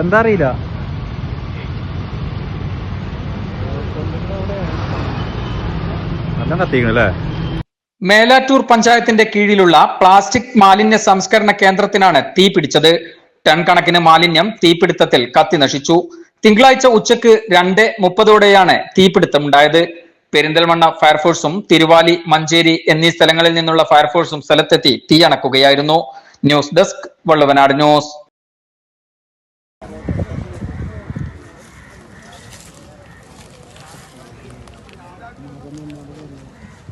എന്താ അറിയില്ല മേലാറ്റൂർ പഞ്ചായത്തിന്റെ കീഴിലുള്ള പ്ലാസ്റ്റിക് മാലിന്യ സംസ്കരണ കേന്ദ്രത്തിനാണ് തീ പിടിച്ചത്. ടൺ കണക്കിന് മാലിന്യം തീപിടുത്തത്തിൽ കത്തി നശിച്ചു. തിങ്കളാഴ്ച ഉച്ചയ്ക്ക് രണ്ട് മുപ്പതോടെയാണ് തീപിടുത്തമുണ്ടായത്. പെരിന്തൽമണ്ണ ഫയർഫോഴ്സും തിരുവാലി മഞ്ചേരി എന്നീ സ്ഥലങ്ങളിൽ നിന്നുള്ള ഫയർഫോഴ്സും സ്ഥലത്തെത്തി തീയണക്കുകയായിരുന്നു news desk Valluvanad news. Mga ganun, mga ganun.